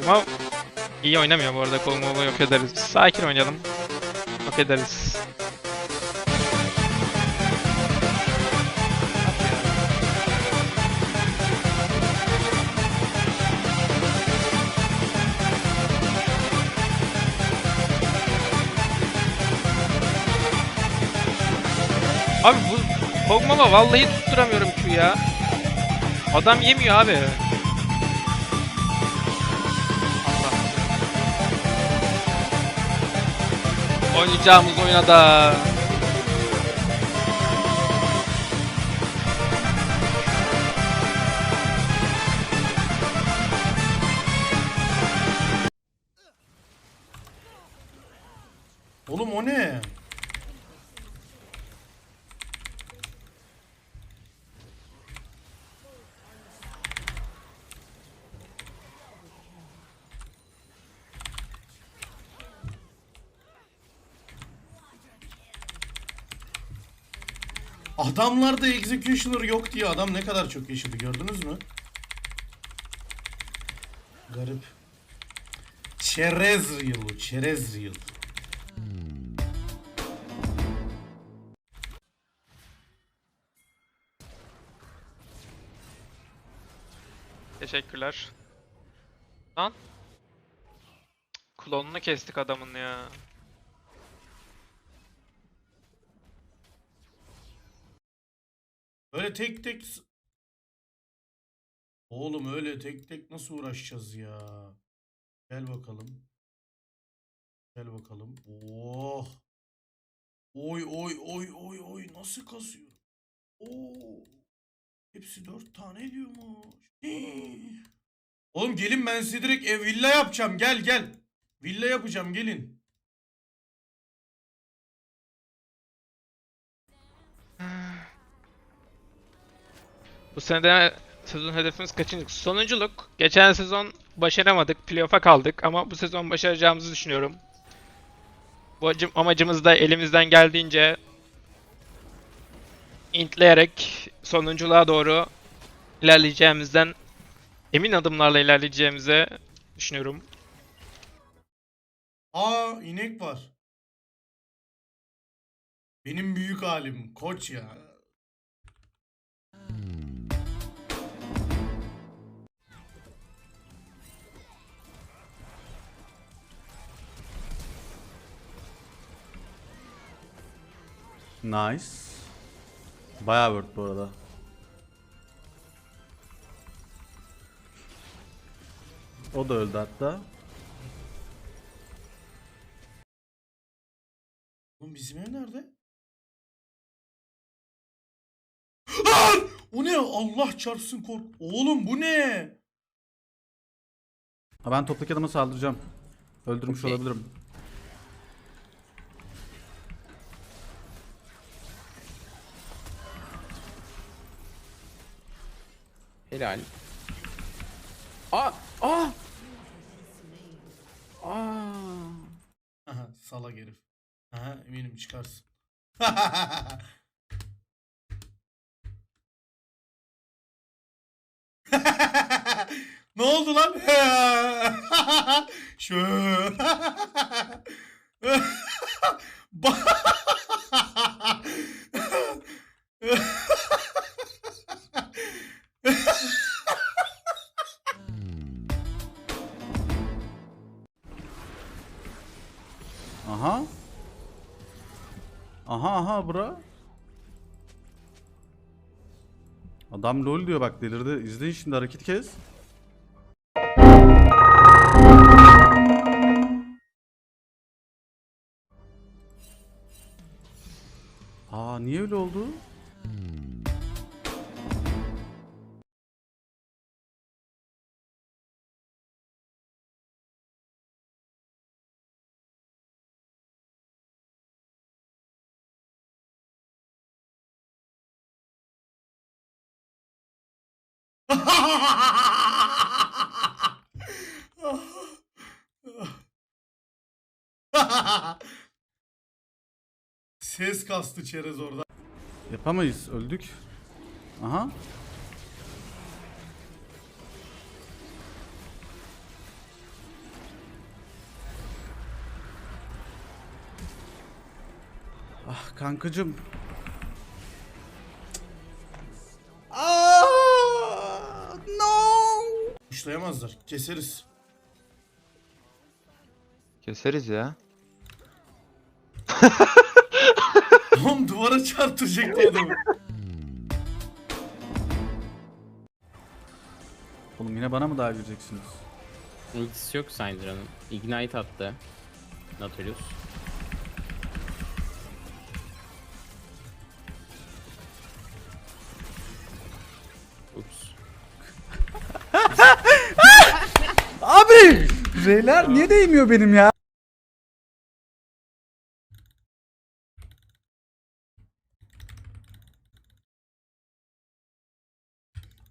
Kog'Maw iyi oynamıyor bu arada. Kog'Maw'u yok ederiz. Sakin oynayalım. Yok ederiz. Abi bu Kog'Maw'a vallahi tutturamıyorum Q ya. Adam yemiyor abi. こんにちは、向こうになった。Adamlarda executioner yok diye adam ne kadar çok yaşadı gördünüz mü? Garip. Çerez bu, çerez real. Teşekkürler. Lan. Klonunu kestik adamın ya. Öyle tek tek... Oğlum öyle tek tek nasıl uğraşacağız ya? Gel bakalım. Gel bakalım. Oh. Oy oy oy oy oy nasıl kasıyor? Oo. Hepsi dört tane ediyormuş. Hii. Oğlum gelin ben size direkt ev villa yapacağım. Gel gel. Villa yapacağım gelin. Bu sene de sezon hedefimiz kaçıncı? Sonunculuk. Geçen sezon başaramadık. Playoff'a kaldık ama bu sezon başaracağımızı düşünüyorum. Bu acım- amacımız da elimizden geldiğince intleyerek sonunculuğa doğru ilerleyeceğimizden emin adımlarla ilerleyeceğimize düşünüyorum. Aa inek var. Benim büyük halim koç ya. Nice. Bayağı word bu arada. O da öldü hatta. Oğlum bizim ev nerede? Lan! O ne? Allah çarpsın kork. Oğlum bu ne? Ha ben toptaki adama saldıracağım. Öldürmüş Okey. olabilirim. Helal. Aa! Aa! Aa! Aha salak herif. Aha eminim çıkarsın. ne oldu lan? Şu. Adam lol diyor bak delirdi. İzleyin şimdi hareket kes. Aa niye öyle oldu? Ses kastı çerez orada. Yapamayız öldük. Aha. Ah kankacım Kuşlayamazlar. Keseriz. Keseriz ya. Oğlum duvara çarptıracaktı adamı. Oğlum yine bana mı daha gireceksiniz? Ultisi yok Syndra'nın. Ignite attı. Nautilus. R'ler niye değmiyor benim ya?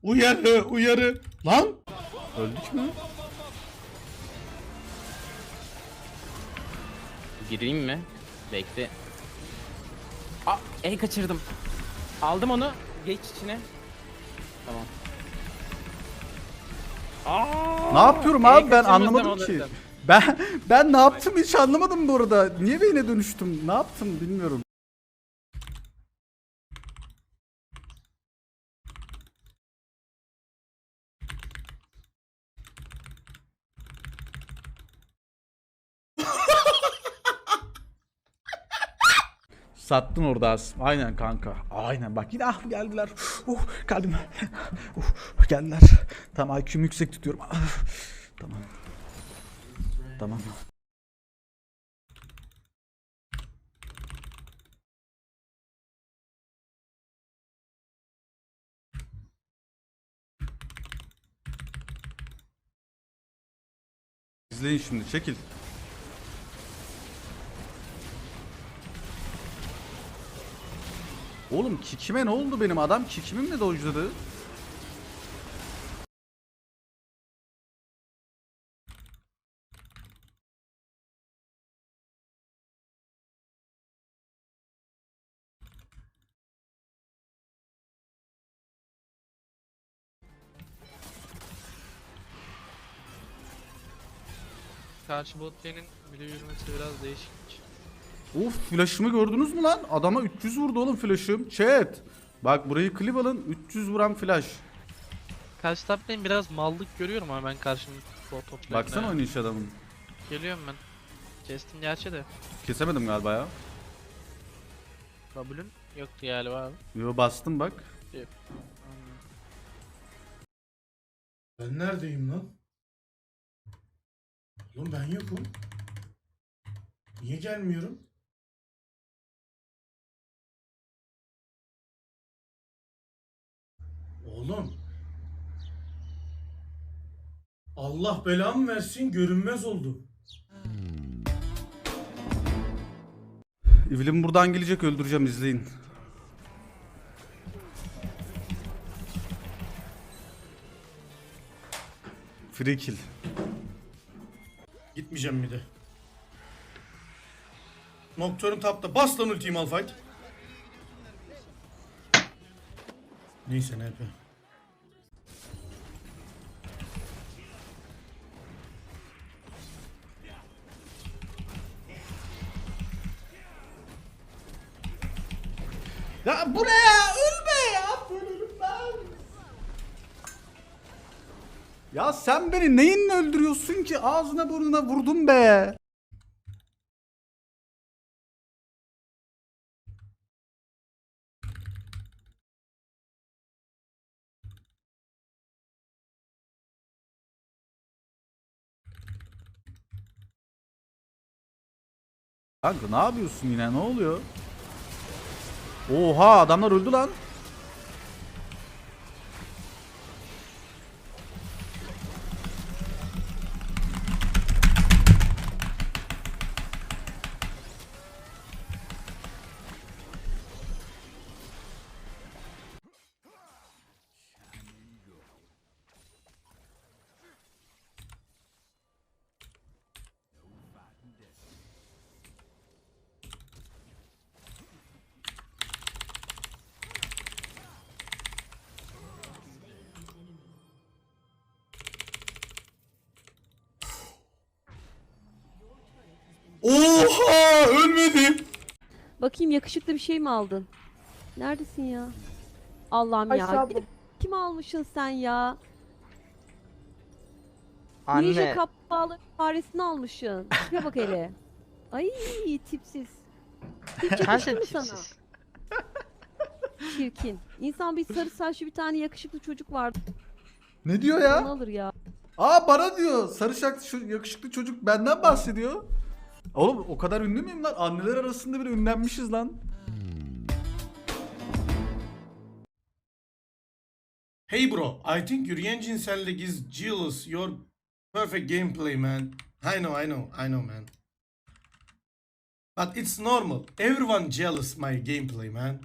Uyarı, uyarı. Lan! Öldük mü? Gireyim mi? Bekle. Aa, el kaçırdım. Aldım onu. Geç içine. Tamam. Aa, Ne yapıyorum abi ben anlamadım ki. Ben ben ne yaptım hiç anlamadım bu arada. Niye beyne dönüştüm? Ne yaptım bilmiyorum. Sattın orada az. Aynen kanka. Aynen bak yine ah geldiler. Uh kalbim. Uh geldiler. Tamam IQ'mu yüksek tutuyorum. Ah, Tamam. Tamam. İzleyin şimdi çekil. Oğlum kikime ne oldu benim adam kikimim mi dojladı? Karşı bot lane'in bile yürümesi biraz değişik. Uf flash'ımı gördünüz mü lan? Adama 300 vurdu oğlum flash'ım. Chat. Bak burayı klip alın 300 vuran flash. Karşı lane biraz mallık görüyorum ama ben karşımda bot top lane'de. Baksana oynayış adamın. Geliyorum ben. Kestim gerçi de. Kesemedim galiba ya. W'ün yoktu galiba abi. Yo bastım bak. Ben neredeyim lan? Oğlum ben yokum. Niye gelmiyorum? Oğlum. Allah belamı versin görünmez oldum. Evelyn buradan gelecek öldüreceğim izleyin. Free kill. Gitmeyeceğim bir de. Nocturne tapta. Bas lan ultiyi Malphite. Neyse ne yapayım. Ya bu ne ya? Ölme ya. Ben. Ya sen beni neyinle öldürüyorsun ki? Ağzına burnuna vurdum be. Kanka ne yapıyorsun yine? Ne oluyor? Oha adamlar öldü lan. Bakayım yakışıklı bir şey mi aldın? Neredesin ya? Allah'ım ya. Gidip kim almışsın sen ya? Ninja Anne. kaplumbağalı faresini almışsın. Tipe bak hele. Ay tipsiz. Tip Sen yakıştı sen mı sana? tipsiz. Çirkin. İnsan bir sarı saçlı bir tane yakışıklı çocuk vardı. Ne diyor Onu ya? alır ya. Aa bana diyor. Sarı şak- şu yakışıklı çocuk benden bahsediyor. Oğlum o kadar ünlü müyüm lan? Anneler arasında bile ünlenmişiz lan. Hey bro, I think yürüyen cinsellik is jealous. Your perfect gameplay man. I know, I know, I know man. But it's normal. Everyone jealous my gameplay man.